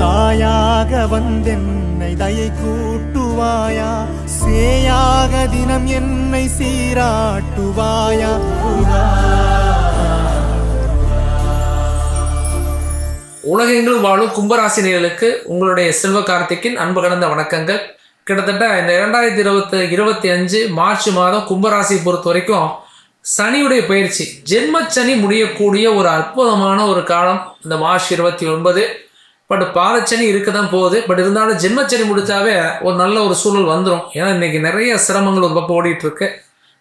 தாயாக வந்தென்னை தயை கூட்டுவாயா? சேயாக தினம் என்னை சீராட்டுவாயா? உலகெங்கிலும் வாழும் கும்பராசினியர்களுக்கு உங்களுடைய செல்வ கார்த்திக்கின் அன்பு கலந்த வணக்கங்கள். கிட்டத்தட்ட இந்த இரண்டாயிரத்தி இருபத்தி இருபத்தி அஞ்சு மார்ச் மாதம் கும்பராசி பொறுத்த வரைக்கும் சனியுடைய பயிற்சி ஜென்மச்சனி முடியக்கூடிய ஒரு அற்புதமான ஒரு காலம். இந்த மார்ச் இருபத்தி ஒன்பது பட் பாதச்சனி இருக்க தான் போகுது. பட் இருந்தாலும் ஜென்மச்சனி முடித்தாவே ஒரு நல்ல ஒரு சூழல் வந்துடும் ஏன்னா இன்றைக்கி நிறைய சிரமங்கள் ஒரு பக்கம் ஓடிட்டு இருக்கு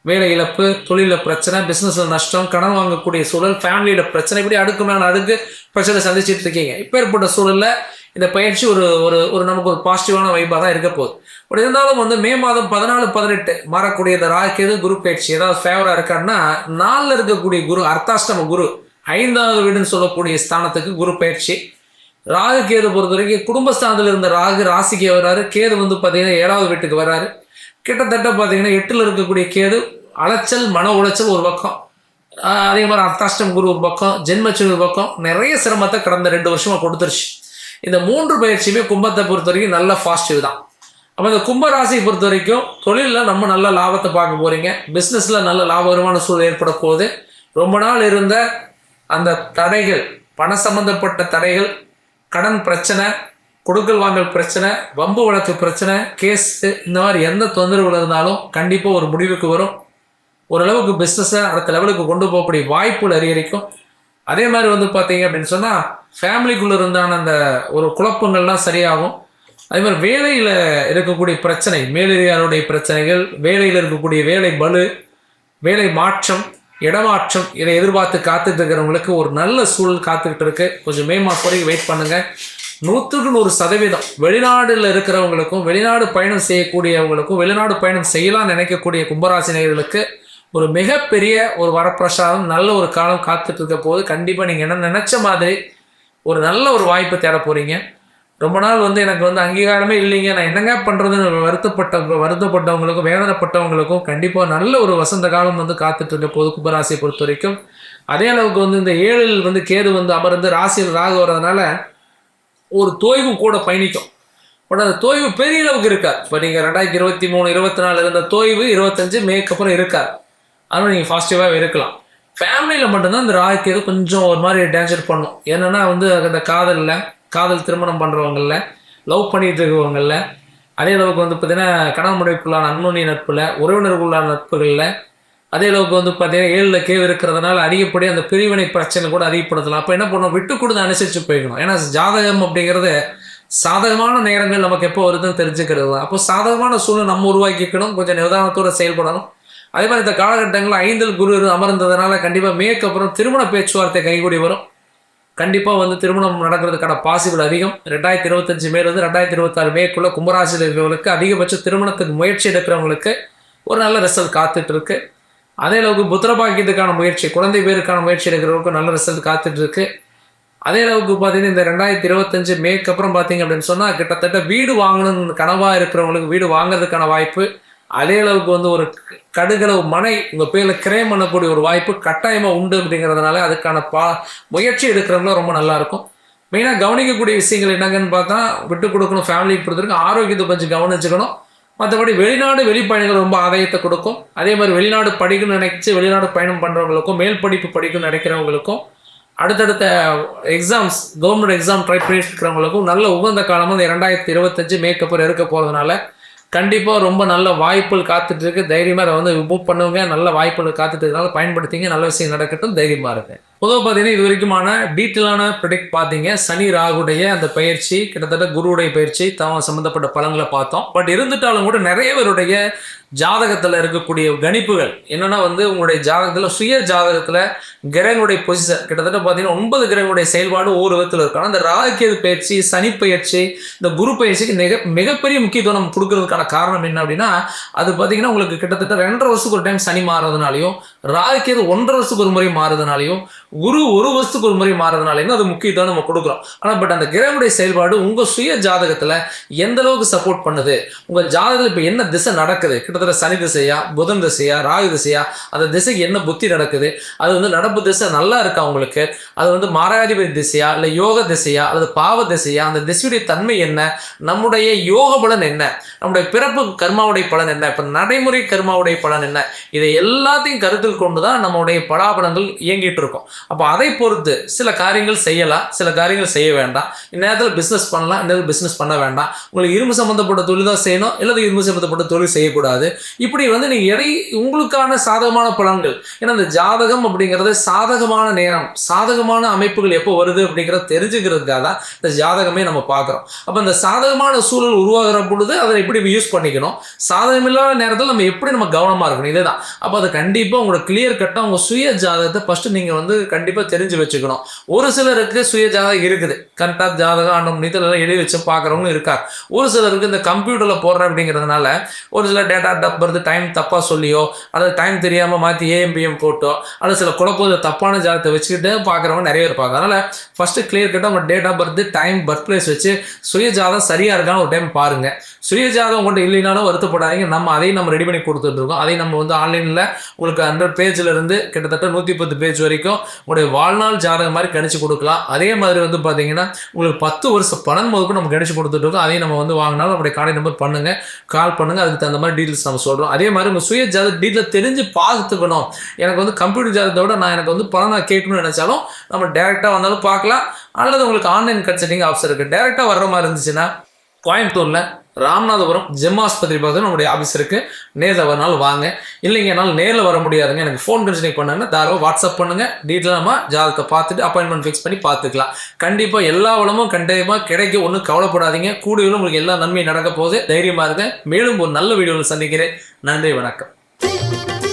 வேலை இழப்பு தொழிலில் பிரச்சனை பிஸ்னஸில் நஷ்டம் கடன் வாங்கக்கூடிய சூழல் ஃபேமிலியில் பிரச்சனை இப்படி அடுக்கு மேலே அடுக்கு பிரச்சனை சந்திச்சுட்டு இருக்கீங்க. இப்போ ஏற்பட்ட சூழலில் இந்த பயிற்சி ஒரு ஒரு ஒரு நமக்கு ஒரு பாசிட்டிவான வைப்பாக தான் இருக்க போகுது. பட் இருந்தாலும் வந்து மே மாதம் பதினாலு பதினெட்டு மாறக்கூடிய இந்த ராக்கேது குரு பயிற்சி ஏதாவது ஃபேவராக இருக்காருன்னா நாளில் இருக்கக்கூடிய குரு அர்த்தாஷ்டம குரு ஐந்தாவது வீடுன்னு சொல்லக்கூடிய ஸ்தானத்துக்கு குரு பயிற்சி. ராகு கேது பொறுத்த வரைக்கும் குடும்பஸ்தானத்தில் இருந்த ராகு ராசிக்கு வர்றாரு கேது வந்து பார்த்தீங்கன்னா ஏழாவது வீட்டுக்கு வர்றாரு கிட்டத்தட்ட பார்த்தீங்கன்னா எட்டில் இருக்கக்கூடிய கேது அலைச்சல் மன உளைச்சல் ஒரு பக்கம். அதே மாதிரி அர்த்தாஷ்டம் குரு ஒரு பக்கம் ஜென்மச்சனி ஒரு பக்கம். நிறைய சிரமத்தை கடந்த ரெண்டு வருஷமாக கொடுத்துருச்சு. இந்த மூன்று பயிற்சியுமே கும்பத்தை பொறுத்த வரைக்கும் நல்ல பாசிட்டிவ் தான். அப்போ இந்த கும்பராசியை பொறுத்த வரைக்கும் தொழிலில் நம்ம நல்ல லாபத்தை பார்க்க போகிறீங்க பிஸ்னஸில் நல்ல லாபகரமான சூழல் ஏற்பட போகுது. ரொம்ப நாள் இருந்த அந்த தடைகள் பண சம்பந்தப்பட்ட தடைகள் கடன் பிரச்சனை கொடுக்கல் வாங்கல் பிரச்சனை வம்பு வழக்கு பிரச்சனை கேஸ் இந்த மாதிரி எந்த தொந்தரவுகள் இருந்தாலும் கண்டிப்பாக ஒரு முடிவுக்கு வரும். ஓரளவுக்கு பிஸ்னஸை அடுத்த லெவலுக்கு கொண்டு போகக்கூடிய வாய்ப்புகள் அதிகரிக்கும். அதே மாதிரி வந்து பார்த்தீங்க அப்படின்னு சொன்னால் ஃபேமிலிக்குள்ளே இருந்தான அந்த ஒரு குழப்பங்கள்லாம் சரியாகும். அதே மாதிரி வேலையில் இருக்கக்கூடிய பிரச்சனை மேலதிகாரியுடைய பிரச்சனைகள் வேலையில் இருக்கக்கூடிய வேலை பலு வேலை மாற்றம் இடமாற்றம் இதை எதிர்பார்த்து காத்துட்டு இருக்கிறவங்களுக்கு ஒரு நல்ல சூழல் காத்துக்கிட்டு இருக்கு கொஞ்சம் மே மாதம் வரைக்கும் வெயிட் பண்ணுங்க. நூற்றுக்கு நூறு சதவீதம். வெளிநாடுல இருக்கிறவங்களுக்கும் வெளிநாடு பயணம் செய்யக்கூடியவங்களுக்கும் வெளிநாடு பயணம் செய்யலாம் நினைக்கக்கூடிய கும்பராசி நேர்களுக்கு ஒரு மிகப்பெரிய ஒரு வரப்பிரசாதம் நல்ல ஒரு காலம் காத்துட்டு இருக்க போது கண்டிப்பாக நீங்கள் என்ன நினச்ச மாதிரி ஒரு நல்ல ஒரு வாய்ப்பு தேட போகிறீங்க ரொம்ப நாள் வந்து எனக்கு வந்து அங்கீகாரமே இல்லைங்க. நான் என்னங்க பண்ணுறதுன்னு வருத்தப்பட்ட வருத்தப்பட்டவங்களுக்கும் வேதனைப்பட்டவங்களுக்கும் கண்டிப்பாக நல்ல ஒரு வசந்த காலம் வந்து காத்துட்டு இருக்க போது கும்பராசியை பொறுத்த வரைக்கும். அதே அளவுக்கு வந்து இந்த ஏழில் வந்து கேது வந்து அமர்ந்து ராசியில் ராகு வர்றதுனால ஒரு தோய்வு கூட பயணிக்கும். பட் அந்த தோய்வு பெரிய அளவுக்கு இருக்காது. இப்போ நீங்கள் ரெண்டாயிரத்தி இருபத்தி மூணு இருபத்தி நாலு இருந்த தோய்வு இருபத்தஞ்சு மேக்கப்புறம் இருக்காது. அதனால் நீங்கள் பாசிட்டிவாக இருக்கலாம். ஃபேமிலியில் மட்டும்தான் இந்த ராகுக்கு கொஞ்சம் ஒரு மாதிரி டேஞ்சர் பண்ணும். என்னென்னா வந்து அந்த காதலில் காதல் திருமணம் பண்ணுறவங்களில் லவ் பண்ணிகிட்டு இருக்கிறவங்களில் அதே அளவுக்கு வந்து பார்த்தீங்கன்னா கணவன் மனைவிக்குள்ளான அன்னுணி நட்பில் உறவினர்களுள்ளான நட்புகளில் அதே அளவுக்கு வந்து பார்த்தீங்கன்னா ஏழில் கேவ் இருக்கிறதுனால அதிகப்படி அந்த பிரிவினை பிரச்சனை கூட அதிகப்படுத்தலாம். அப்போ என்ன பண்ணணும்? விட்டு கொடுத்து அனுசரித்து போய்க்கணும். ஏன்னா ஜாதகம் அப்படிங்கிறது சாதகமான நேரங்கள் நமக்கு எப்போ வருதுன்னு தெரிஞ்சுக்கிறது தான். அப்போ சாதகமான சூழ்நிலை நம்ம உருவாக்கிக்கணும். கொஞ்சம் நிதானத்தோடு செயல்படணும். அதே மாதிரி இந்த காலகட்டங்களில் ஐந்தில் குரு அமர்ந்ததுனால கண்டிப்பாக மேற்கப்புறம் திருமண பேச்சுவார்த்தை கைகூடி வரும். கண்டிப்பாக வந்து திருமணம் நடக்கிறதுக்கான பாசிபிள் அதிகம். ரெண்டாயிரத்தி இருபத்தஞ்சு மேலேருந்து ரெண்டாயிரத்தி இருபத்தாறு மேற்குள்ள கும்பராசிரியர்களுக்கு இருக்கிறவங்களுக்கு அதிகபட்ச திருமணத்துக்கு முயற்சி எடுக்கிறவங்களுக்கு ஒரு நல்ல ரிசல்ட் காத்துட்டு இருக்கு. அதே அளவுக்கு புத்திரபாக்கியத்துக்கான முயற்சி குழந்தை பேருக்கான முயற்சி எடுக்கிறவங்களுக்கு நல்ல ரிசல்ட் காத்துட்டு இருக்கு. அதே அளவுக்கு பார்த்தீங்கன்னா இந்த ரெண்டாயிரத்தி இருபத்தஞ்சு மேக்கு அப்புறம் பார்த்தீங்க அப்படின்னு சொன்னால் கிட்டத்தட்ட வீடு வாங்கணும்னு கனவாக இருக்கிறவங்களுக்கு வீடு வாங்குறதுக்கான வாய்ப்பு அதே அளவுக்கு வந்து ஒரு கடுகளவு மனை உங்கள் பேரில் கிரேம் பண்ணக்கூடிய ஒரு வாய்ப்பு கட்டாயமாக உண்டு அப்படிங்கிறதுனால அதுக்கான பா முயற்சி எடுக்கிறவங்களும் ரொம்ப நல்லாயிருக்கும் மெயினாக கவனிக்கக்கூடிய விஷயங்கள் என்னங்கன்னு பார்த்தா விட்டு கொடுக்கணும் ஃபேமிலிக்கு பொறுத்தவரைக்கும் ஆரோக்கியத்தை கொஞ்சம் கவனிச்சுக்கணும். மற்றபடி வெளிநாடு வெளிப்பயணங்கள் ரொம்ப ஆதாயத்தை கொடுக்கும். அதே மாதிரி வெளிநாடு படிக்கணும்னு நினைச்சு வெளிநாடு பயணம் பண்ணுறவங்களுக்கும் மேல் படிப்பு படிக்கணும்னு நினைக்கிறவங்களுக்கும் அடுத்தடுத்த எக்ஸாம்ஸ் கவர்மெண்ட் எக்ஸாம் ட்ரை பண்ணிட்டு இருக்கிறவங்களுக்கும் நல்ல உகந்த காலமாக இந்த இரண்டாயிரத்தி இருபத்தஞ்சு மேக்கப்பில் இருக்க போகிறதுனால கண்டிப்பாக ரொம்ப நல்ல வாய்ப்புகள் காத்துட்ருக்கு. தைரியமாக அதை வந்து புக் பண்ணுவங்க நல்ல வாய்ப்புகள் காத்துட்டு பயன்படுத்திங்க. நல்ல விஷயம் நடக்கட்டும். தைரியமாக இருக்கு பொதுவாக பார்த்தீங்கன்னா இது வரைக்குமான டீட்டெயிலான ப்ரிடிக்ட் பார்த்தீங்க சனி ராகுடைய அந்த பயிற்சி கிட்டத்தட்ட குருவுடைய பயிற்சி தான் சம்மந்தப்பட்ட பலன்களை பார்த்தோம். பட் இருந்துட்டாலும் கூட நிறைய பேருடைய ஜாதகத்தில் இருக்கக்கூடிய கணிப்புகள். என்னன்னா வந்து உங்களுடைய ஜாதகத்தில் சுய ஜாதகத்தில் கிரகங்களுடைய பொசிஷன் கிட்டத்தட்ட பார்த்தீங்கன்னா ஒன்பது கிரகங்களுடைய செயல்பாடு ஒவ்வொரு விதத்தில் இருக்கும். அந்த இந்த பயிற்சி சனி பயிற்சி இந்த குரு பயிற்சிக்கு மிக மிகப்பெரிய முக்கியத்துவம் நம்ம கொடுக்கறதுக்கான காரணம் என்ன அப்படின்னா அது பார்த்தீங்கன்னா உங்களுக்கு கிட்டத்தட்ட ரெண்டரை வருஷத்துக்கு ஒரு டைம் சனி மாறுறதுனாலையும் ராகுக்கேது ஒன்றரை வருஷத்துக்கு ஒரு முறை மாறுறதுனாலையும் குரு ஒரு வருஷத்துக்கு ஒரு முறை மாறுறதுனாலையும் அது முக்கியத்துவம் நம்ம கொடுக்குறோம். ஆனால் பட் அந்த கிரகங்களுடைய செயல்பாடு உங்கள் சுய ஜாதகத்தில் எந்த அளவுக்கு சப்போர்ட் பண்ணுது? உங்கள் ஜாதகத்தில் இப்போ என்ன திசை நடக்குது? கிட்ட கிட்டத்தட்ட சனி திசையா புதன் திசையா ராகு திசையா அந்த திசைக்கு என்ன புத்தி நடக்குது? அது வந்து நடப்பு திசை நல்லா இருக்கா உங்களுக்கு? அது வந்து மாராதிபதி திசையா இல்லை யோக திசையா அல்லது பாவ திசையா அந்த திசையுடைய தன்மை என்ன? நம்முடைய யோக பலன் என்ன? நம்முடைய பிறப்பு கர்மாவுடைய பலன் என்ன? இப்போ நடைமுறை கர்மாவுடைய பலன் என்ன? இதை எல்லாத்தையும் கருத்தில் கொண்டு தான் நம்முடைய பலாபலங்கள் இயங்கிட்டு இருக்கோம். அப்போ அதை பொறுத்து சில காரியங்கள் செய்யலாம் சில காரியங்கள் செய்ய வேண்டாம். இந்நேரத்தில் பிஸ்னஸ் பண்ணலாம் இந்நேரத்தில் பிஸ்னஸ் பண்ண வேண்டாம். உங்களுக்கு இரும்பு சம்மந்தப்பட்ட தொழில் தான் செய்யணும் இல்லை இரும்பு சம்மந்தப்பட்ட தொழில் செய்யக்கூடாது. இப்படி வந்து நீங்கள் இடை உங்களுக்கான சாதகமான பலன்கள்? ஏன்னா இந்த ஜாதகம் அப்படிங்கிறது சாதகமான நேரம் சாதகமான அமைப்புகள் எப்போ வருது அப்படிங்கிறத தெரிஞ்சுக்கிறதுக்காக தான் இந்த ஜாதகமே நம்ம பார்க்குறோம். அப்போ இந்த சாதகமான சூழல் உருவாகிற பொழுது அதை எப்படி யூஸ் பண்ணிக்கணும்? சாதகமில்லாத நேரத்தில் நம்ம எப்படி நம்ம கவனமாக இருக்கணும்? இதே தான் அப்போ அது கண்டிப்பாக உங்களோட கிளியர் கட்டாக உங்கள் சுய ஜாதகத்தை ஃபஸ்ட்டு நீங்கள் வந்து கண்டிப்பாக தெரிஞ்சு வச்சுக்கணும். ஒரு சிலருக்கு சுய ஜாதகம் இருக்குது. கரெக்டாக ஜாதகம் ஆண்டும் நீத்தலாம் எழுதி வச்சு பார்க்குறவங்களும் இருக்கார் ஒரு சிலருக்கு இந்த கம்ப்யூட்டரில் போடுறேன் அப்படிங்கிறதுனால ஒரு சில டேட்டா டப் டைம் தப்பாக சொல்லியோ அல்லது டைம் தெரியாமல் மாற்றி ஏஎம்பிஎம் போட்டோ அல்லது சில குழப்பம் தப்பான ஜாதகத்தை வச்சுக்கிட்டு பார்க்குறவங்க நிறைய இருப்பாங்க. அதனால் ஃபஸ்ட்டு கிளியர் கட்டாக உங்கள் date of birth time birth place வச்சு சுயஜாதம் சரியாக இருக்கான்னு ஒரு டைம் பாருங்கள் சுயஜாதம் உங்கள்கிட்ட இல்லைனாலும் வருத்தப்படாதீங்க. நம்ம அதையும் நம்ம ரெடி பண்ணி கொடுத்துட்ருக்கோம் அதையும் நம்ம வந்து ஆன்லைனில் உங்களுக்கு ஹண்ட்ரட் பேஜிலிருந்து கிட்டத்தட்ட நூற்றி பத்து பேஜ் வரைக்கும் உங்களுடைய வாழ்நாள் ஜாதகம் மாதிரி கணிச்சு கொடுக்கலாம். அதே மாதிரி வந்து பார்த்தீங்கன்னா உங்களுக்கு பத்து வருஷம் பணம் முதற்கும் நம்ம கணிச்சு கொடுத்துட்ருக்கோம் அதையும் நம்ம வந்து வாங்கினாலும் நம்முடைய காலை நம்பர் பண்ணுங்கள் கால் பண்ணுங்கள் அதுக்கு தகுந்த மாதிரி டீட்டெயில்ஸ் நம்ம சொல்கிறோம் அதே மாதிரி உங்கள் சுய ஜாத டீட்டெயில் தெரிஞ்சு பார்த்துக்கணும் எனக்கு வந்து கம்ப்யூட்டர் ஜாதத்தை விட நான் எனக்கு வந்து பணம் நான் கேட்கணும்னு நினச்சாலும் நம்ம டேரெக்டாக வந்தாலும் பார்க்கலாம். அல்லது உங்களுக்கு ஆன்லைன் கன்சல்டிங் ஆப்ஷன் இருக்குது டேரெக்டாக வர்ற மாதிரி இருந்துச்சுன்னா கோயம்புத்தூரில் ராமநாதபுரம் ஜெம் ஆஸ்பத்திரி பக்கத்தில் நம்முடைய ஆஃபீஸ் இருக்குது நேரில் வரனாலும் வாங்க. இல்லைங்க என்னால் நேரில் வர முடியாதுங்க. எனக்கு ஃபோன் கன்சல்டிங் பண்ணுங்கன்னா தாராளமாக வாட்ஸ்அப் பண்ணுங்கள் டீட்டெயிலாக ஜாதகத்தை பார்த்துட்டு அப்பாயின்மெண்ட் ஃபிக்ஸ் பண்ணி பார்த்துக்கலாம். கண்டிப்பாக எல்லா வளமும் கண்டிப்பாக கிடைக்கும் ஒன்றும் கவலைப்படாதீங்க. கூடியவர்களும் உங்களுக்கு எல்லா நன்மையும் நடக்க போகுது. தைரியமாக இருங்க. மேலும் ஒரு நல்ல வீடியோவில் சந்திக்கிறேன். நன்றி வணக்கம்.